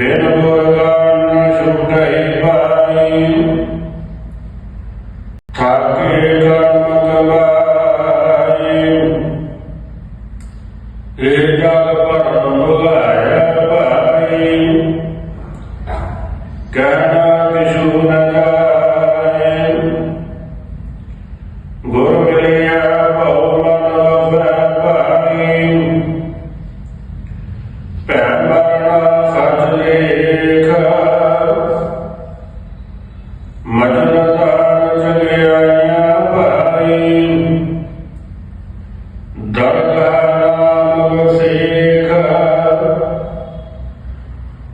ਬਿਰਗੁਰਗਨ ਸੁਖੈ ਭਾਈ ਠਾਕੇ ਕਰਮ ਕਵਾਈ ਇਹ ਗੱਲ ਪਰਮ ਮੁਲਾਇਆ ਭਾਈ ਕਹਿਣਾ ਕਿਛੂ ਨਾ ਜਾਏ ਗੁਰ ਮਿਲਿਆ ਮਟਰ ਤਾਣ ਚਲੇ ਆਇਆ ਭਾਈ ਦਰਗਾਹ ਸੇਖ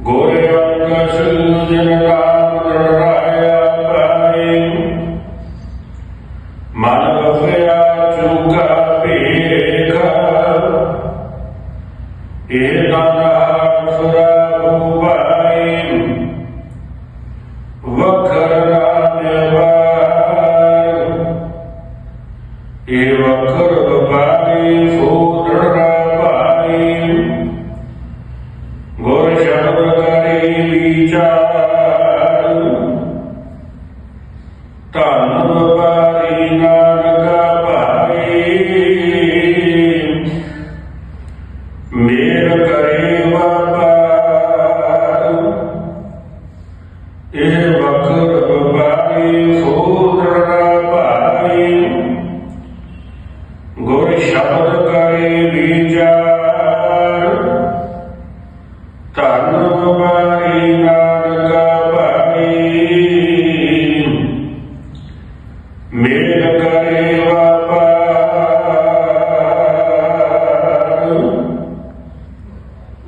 ਗੋਰੇ ਅੰਕ ਸੁਨ ਜਨ ਰਾਮ ਰਾਇਆ ਭਾਈ ਮਨ ਵਸਿਆ ਚੁਕਾ ਭੇਖ ਇਹ ਤਾਂ ਇਹ ਵਖਰ ਵਪਾਰੀ ਸੋ ਦ੍ਰਿੜਾ ਧੰਨ ਵਪਾਰੀ ਨਾਨਕ ਭਾਈ ਮੇਰ ਕਰੇ ਵਪਾਰ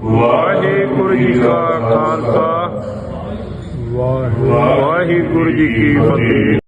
ਵਾਹਿਗੁਰੂ ਜੀ ਕਾ ਖਾਲਸਾ ਵਾਹਿਗੁਰੂ ਜੀ ਕੀ ਫਤਿਹ।